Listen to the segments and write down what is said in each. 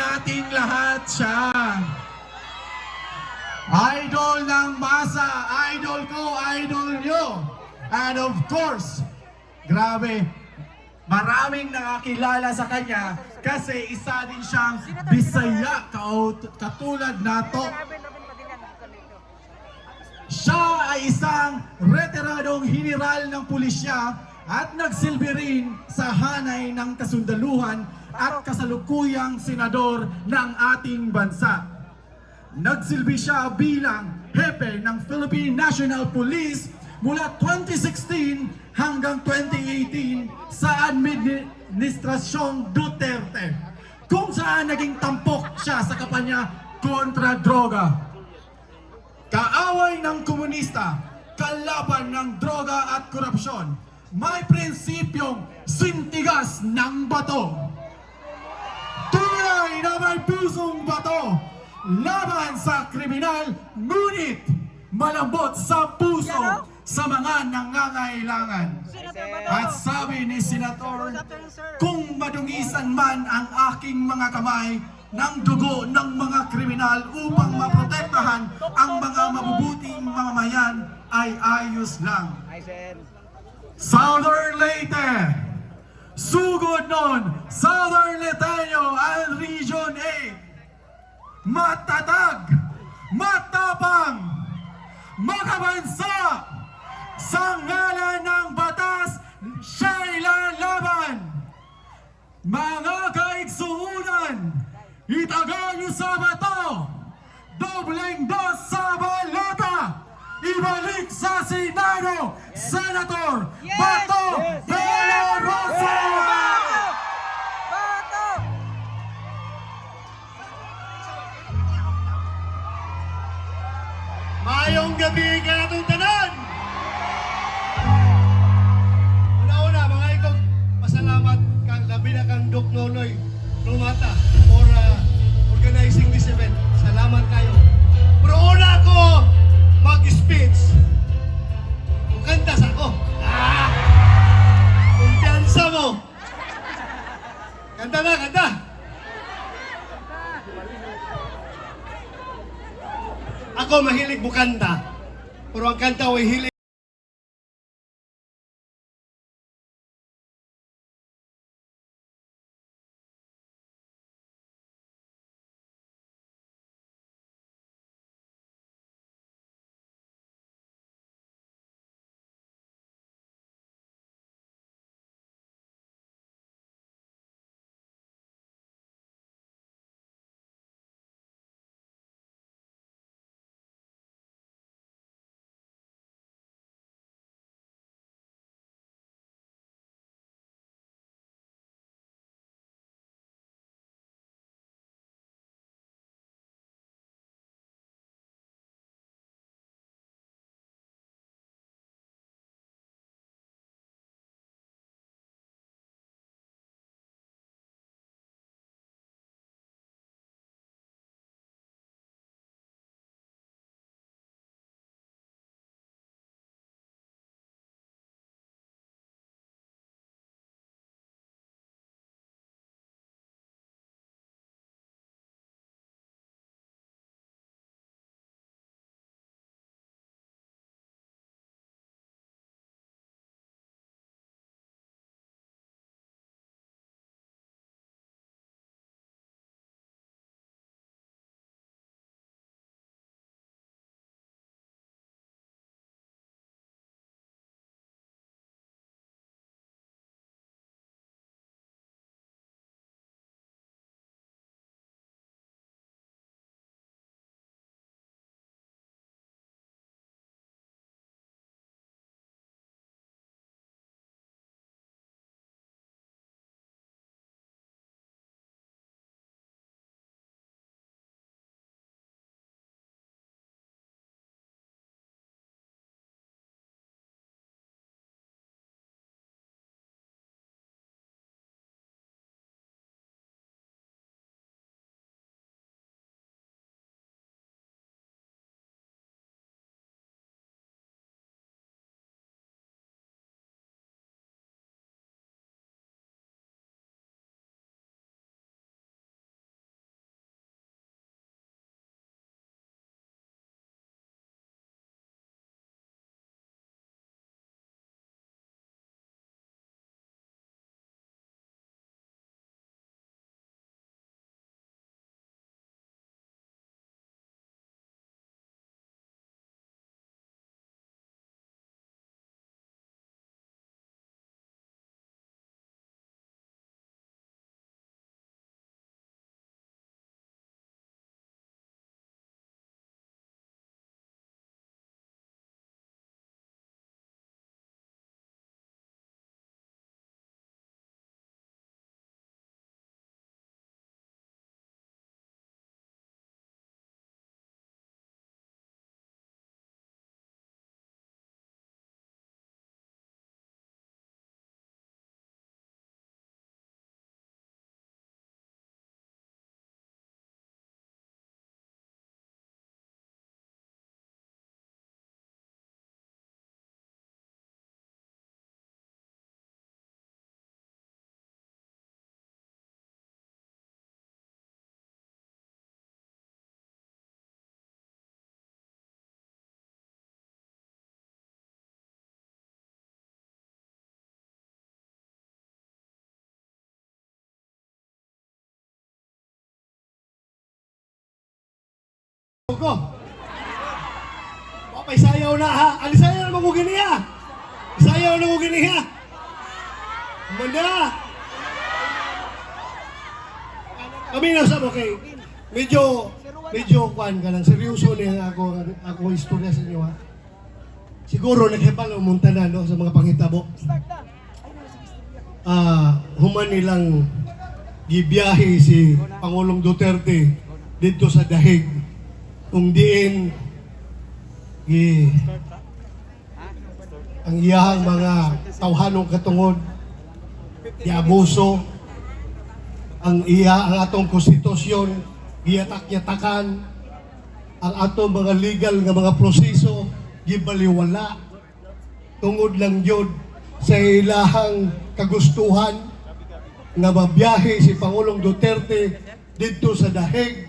nating lahat siya. Idol ng masa, idol ko, idol nyo. And of course, grabe, maraming nakakilala sa kanya kasi isa din siyang Bisaya katulad nato. Siya ay isang retiradong hiniral ng pulisya at nagsilbi rin sa hanay ng kasundaluhan at kasalukuyang senador ng ating bansa. Nagsilbi siya bilang hepe ng Philippine National Police mula 2016 hanggang 2018 sa Administrasyong Duterte kung saan naging tampok siya sa kampanya kontra droga. Kaaway ng komunista, kalaban ng droga at korupsyon, may prinsipyong sintigas ng bato. Tunay na may pusong bato, laban sa kriminal, ngunit malambot sa puso sa mga nangangailangan. At sabi ni Senator, kung madungisan man ang aking mga kamay ng dugo ng mga kriminal upang maprotektahan ang mga mabubuting mamamayan ay ayos lang. Southern Leyte, sugod nun, Southern Leteño and Region 8, matatag, matapang, makabansa, sa ngalan ng batas, siya'y lalaban. Mga kaigsuunan, itaga niyo sa bato, dobleng dos sa balota, ibalik sa Senado, Senator Bato de gabi ka na itong tanan! Una-una, mga ikong pasalamat kang labi na kang Dok Nonoy Rumata for uh, organizing this event. Salamat kayo. Pero una ko mag-speech. Kukanta sa ako. Ako mahilig bukanta. Pero ang kanta ay hilig ko. Wapay sayaw na ha. Ali sayaw na mo gini ha. Sayaw na mo gini ha. Manda. Kami na sa okay. Medyo medyo kwan ka lang seryoso ni ako ako istorya sa inyo ha. Siguro naghibal ang muntanan no, sa mga pangitabo. Ah, human nilang gibiyahe si Pangulong Duterte dito sa Dahig kung diin ang iyahang mga tawhanong katungod giabuso ang iya ang atong konstitusyon giyatak-yatakan. Ang atong mga legal nga mga proseso gibaliwala. Tungod lang yun sa ilahang kagustuhan nga mabiyahe si Pangulong Duterte dito sa Dahig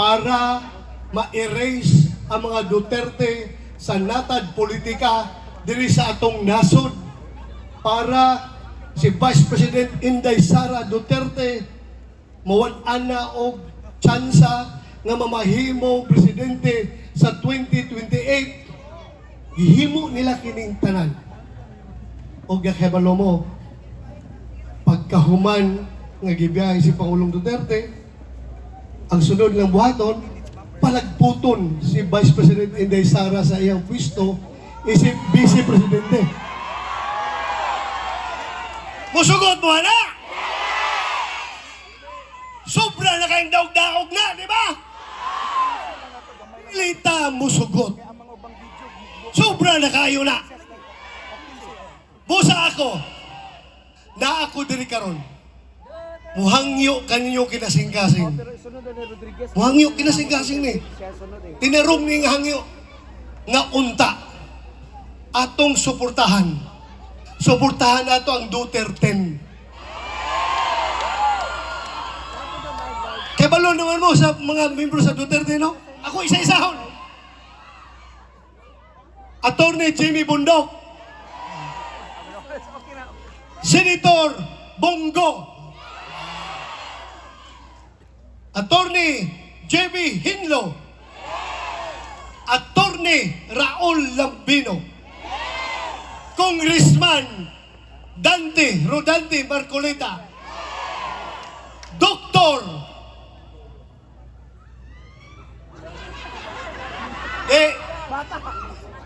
para ma-erase ang mga Duterte sa natad politika diri sa atong nasod. Para si Vice President Inday Sara Duterte mawan na og tsansa nga mamahimo presidente sa 2028 gihimo nila kining tanan. Og gakebalo mo pagkahuman nga gibiyahe si Pangulong Duterte ang sunod ng buhaton palagputon si Vice President Inday Sara sa iyang pwesto isip Vice Presidente Musugot mo na! Sobra na kayong daog-daog na, di ba? Lita musugot. Sobra na kayo na. Busa ako. Na ako diri karon. Muhangyo kaninyo kinasing-kasing. Muhangyo kinasing-kasing ni. Tinarom ni nga hangyo. Nga unta. Atong suportahan. Suportahan nato ang Duterte. Kaya balo naman mo sa mga membro sa Duterte, no? Ako isa-isahon. Attorney Jimmy Bundok. Senator Bongo. Attorney J.B. Hinlo. Attorney Raul Lambino. Congressman Dante Rodante Marcoleta. Doktor Eh,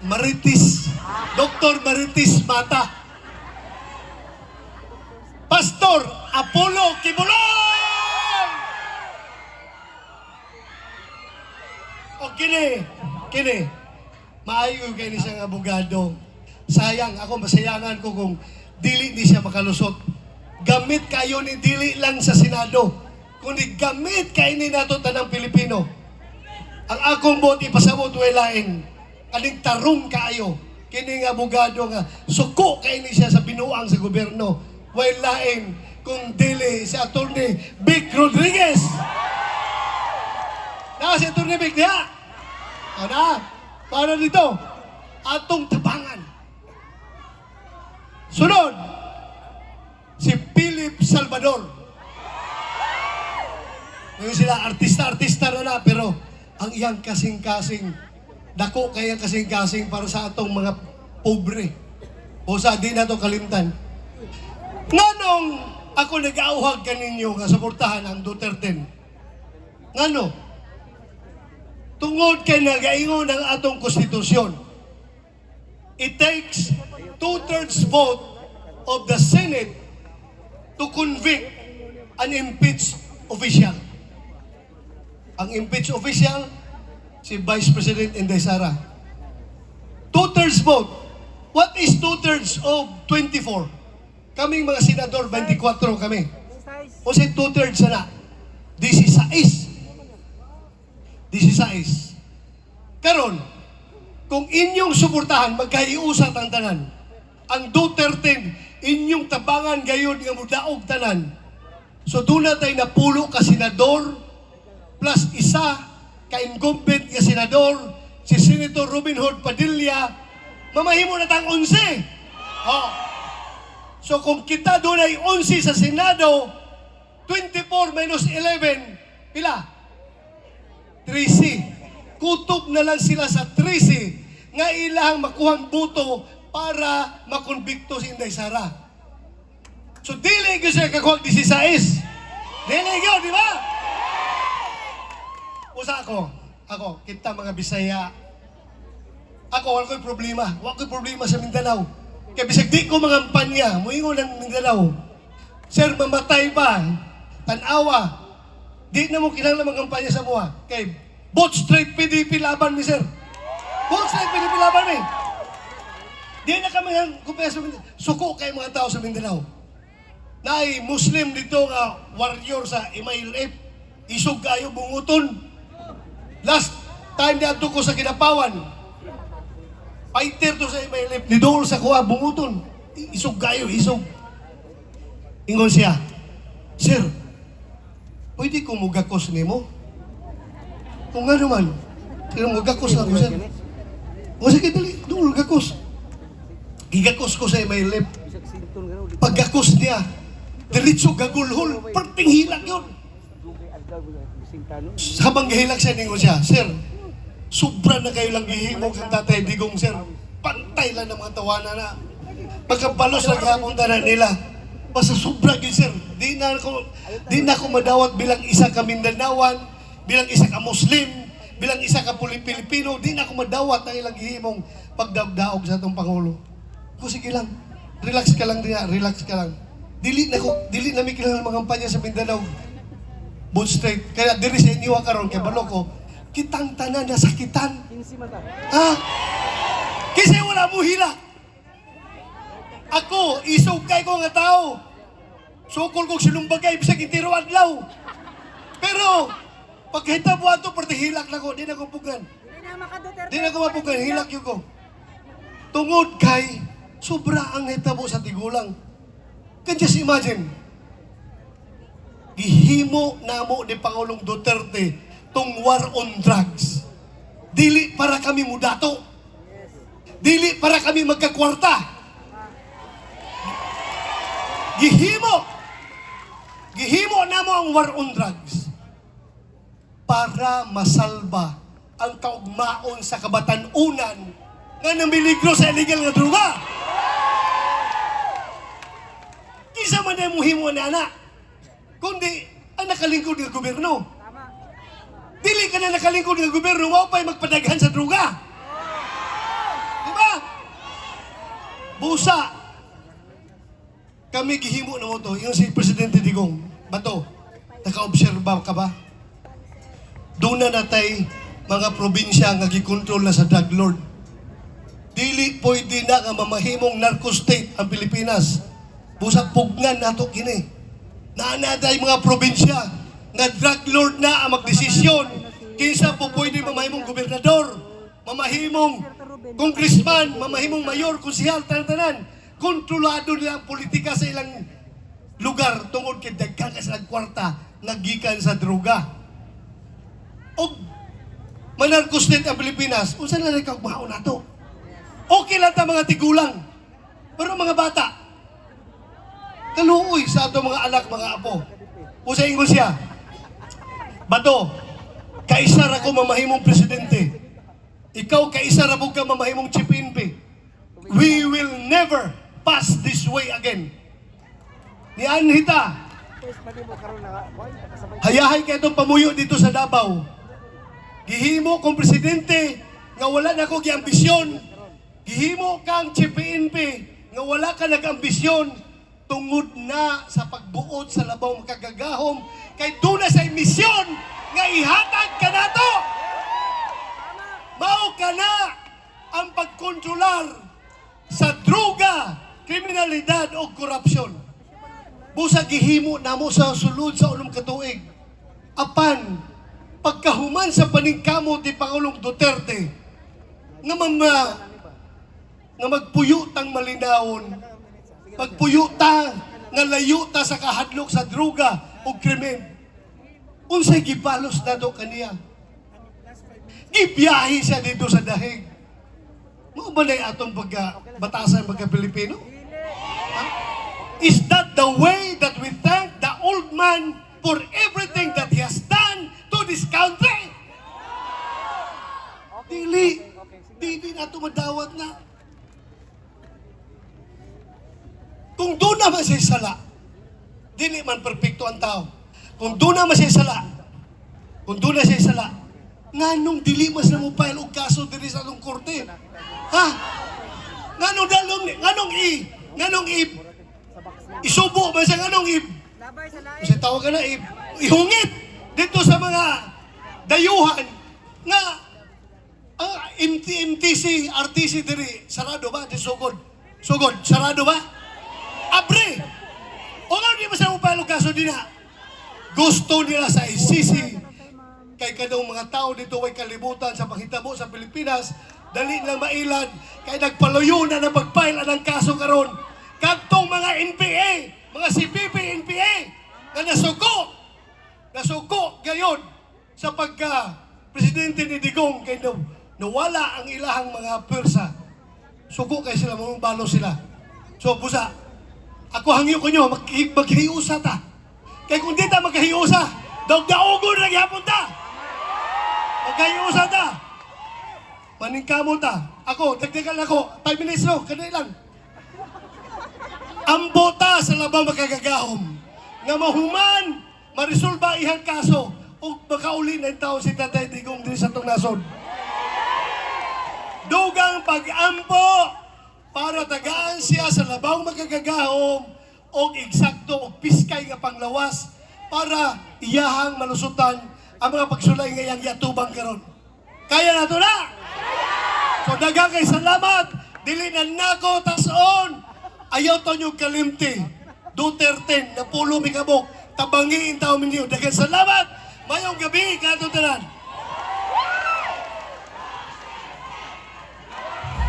Maritis. Doktor Maritis Mata. Pastor Apollo Kibulon! Kini, kini, maayo kayo ni siyang abogado. Sayang, ako masayangan ko kung dili ni siya makalusot. Gamit kayo ni dili lang sa Senado. Kundi gamit kayo ni nato tanang Pilipino. Ang akong bot ipasabot way lain. Kaning tarong kaayo. Kini nga abogado nga suko kay ni siya sa binuang sa gobyerno. Way lain kung dili si attorney Vic Rodriguez. Na si attorney Vic diha. Ana, para dito. Atong tabangan. Sunod, si Philip Salvador. Ngayon sila artista-artista na na, pero ang iyang kasing-kasing, dako kaya kasing-kasing para sa atong mga pobre. O sa di na to kalimtan. Nganong ako nag-auhag kaninyo nga suportahan ang Duterte? Ngano? Tungod kay nagaingon ng atong konstitusyon. It takes two-thirds vote of the Senate to convict an impeached official. Ang impeached official, si Vice President Inday Sara. Two-thirds vote. What is two-thirds of 24? Kaming mga senador, 24 kami. O si two-thirds na. 16. 16. Karon, kung inyong suportahan, magkaiusat ang tanan. Ang Duterte, inyong tabangan gayon nga mudaog tanan. So doon tayo napulo ka senador, plus isa ka incumbent nga senador, si Senator Robin Hood Padilla, mamahimo na tang 11. Oh. So kung kita doon ay 11 sa Senado, 24 minus 11, pila? 3C. na lang sila sa 13 nga ilang makuhang buto para makonbikto si Inday Sara. So dili ko siya kakuha 16. Dili ko, di ba? Usa ako, ako, kita mga Bisaya. Ako, wala ko'y problema. Wala ko'y problema sa Mindanao. Kaya bisag di ko mga kampanya, muingon ng Mindanao. Sir, mamatay ba? Tanawa. Di na mo kinahanglan mga kampanya sa mua. Kay both straight PDP laban mi, sir. Both straight PDP laban mi. Di na kami ang kumpanya sa Mindanao. Suko kay mga tao sa Mindanao. Naay Muslim dito nga warrior sa Imailip. Isog kayo bunguton. Last time na ko sa Kinapawan, fighter to sa Imailip, ni Dol sa kuha, bunguton. Isog kayo, isog. Ingon siya, Sir, pwede ko mugakos ni mo? Kung nga naman, sino mugakos na ko, sir? O sige, dali, Dol, gakos. Gigakos ko sa Imailip. Pagkakos niya, diretso gagulhol, perting hilak yun. Habang gahilag siya, ningon siya, Sir, sobra na kayo lang gihimog ang tatay digong, Sir. Pantay lang ng mga tawanan na. Pagkabalos na gahapon na nila. Basta sobra yun, Sir. Di na ako, di na ako madawat bilang isa ka Mindanawan, bilang isa ka Muslim, bilang isa ka Pilipino, di na ako madawat ang ilang gihimong pagdabdaog sa itong Pangulo. Ko sige lang. Relax ka lang diya, relax ka lang. Dili na ko, dili na may kilalang mga kampanya sa Mindanao both straight. Kaya diri sa inyo karon kay Baloko, kitang tanan na sakitan. Ha? Kasi wala mo hila. Ako, isugkay ko nga tao. Sukol kong sinumbagay, bisag itiro adlaw. Pero, pag hita po ato, parte hilak na ko, di na ko pugan. Di na ko mapugan, hilak yun ko. Tungod kay, sobra ang hitabo sa tigulang. Can just imagine, gihimo namo ni Pangulong Duterte tong war on drugs. Dili para kami mudato. Dili para kami magkakwarta. Gihimo. Gihimo namo ang war on drugs para masalba ang kaugmaon sa kabatanunan nga namiligro sa illegal nga droga. Isa man na muhimo na anak kundi ang nakalingkod ng gobyerno. Dili ka na nakalingkod ng gobyerno, mo pa'y magpadaghan sa druga. Di ba? Busa. Kami gihimo na mo to, yung si Presidente Digong, bato, naka-obserba ka ba? Doon na natay mga probinsya nga gikontrol na sa drug lord. Dili pwede na nga mamahimong narco state ang Pilipinas. Busa pugnan nato kini naanaday mga probinsya nga drug lord na ang magdesisyon kinsa po pwede mamahimong gobernador, mamahimong congressman, mamahimong mayor, konsihal, tanan-tanan. Kontrolado nila ang politika sa ilang lugar tungod kay daghan ka sa kwarta nagikan sa droga. O manarko state ang Pilipinas, unsa na rin kagmahon nato? Okay lang ta mga tigulang. Pero mga bata, kaluoy sa ato mga anak, mga apo. Usa ingon siya, Bato, kaisa ra ko mamahimong presidente. Ikaw kaisa ra ka mamahimong chipinpi. We will never pass this way again. Ni Anhita, hayahay kay itong pamuyo dito sa Davao. Gihimo kong presidente nga wala na ko giambisyon. Gihimo kang CPNP nga wala ka nag-ambisyon tungod na sa pagbuot sa labaw makagagahom kay doon na sa misyon nga ihatag ka na to. Mao ka na ang pagkontrolar sa droga, kriminalidad o korupsyon. Busa gihimo namo sa sulod sa ulong katuig. Apan, pagkahuman sa paningkamot ni Pangulong Duterte, nga mga nga magpuyo tang malinawon, magpuyo ta nga layo ta sa kahadlok sa droga o krimen. Unsay gibalos na do kaniya? Gibiyahe siya dito sa dahig. Mo ba atong pagka batasan pagka Pilipino? Is that the way that we thank the old man for everything that he has done to this country? Dili, dili na tumadawat na. Kung doon na masisala, dili man perpekto ang tao. Kung doon na masisala, kung doon na sisala, nga nung dili mas na mo file og kaso diri sa atong korte. Ha? Nga nung dalom ni, nga nung i, nga nung i, nganong i Labar sa lain. kasi tawag ka na i, ihungit dito sa mga dayuhan nga ang MT, MTC, RTC diri, sarado ba? Di sugod. Sugod, sarado ba? Abre! O nga di ba sa upalo kaso din na? Gusto nila sa ICC kay kadong mga tao dito ay kalibutan sa panghitabo sa Pilipinas dali lang mailan kay nagpaluyo na na pagpaila ng kaso karon kadtong mga NPA mga CPP NPA na nasuko nasuko gayon sa pagka presidente ni Digong kay na, nawala ang ilahang mga pwersa. Suko kay sila mga balo sila. So busa ako hangyo ko nyo mag maghiusa ta. Kay kung di ta maghiusa dog daogon na gyapon ta. Maghiusa ta. Maningkamot ta. Ako dagdagan ako 5 minutes no? Kanay lang ang bota sa labang makagagahom nga mahuman marisolba ihang kaso ug makauli na tao si Tatay Digong diri sa tong nasod. Dugang pag-ampo para tagaan siya sa labang magagagahom o eksakto o piskay nga panglawas para iyahang malusutan ang mga pagsulay ngayang yatubang karon. Kaya na to na! So dagang kay salamat, dili na nako tason. Ayaw to nyo kalimti. Duterte na pulo mi kabok. Tabangiin tao minyo. Dagang salamat. Mayong gabi kanto tanan.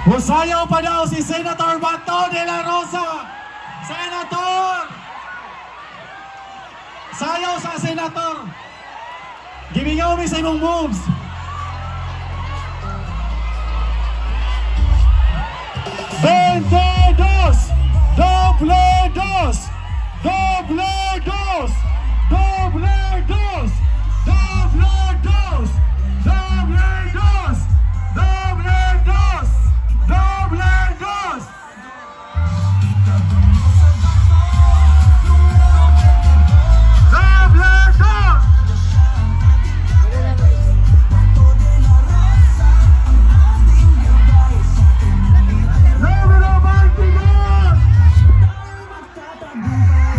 Husayaw pa daw si Senator Bato de la Rosa. Senator! Sayaw sa Senator. Gimingaw mi sa imong moves.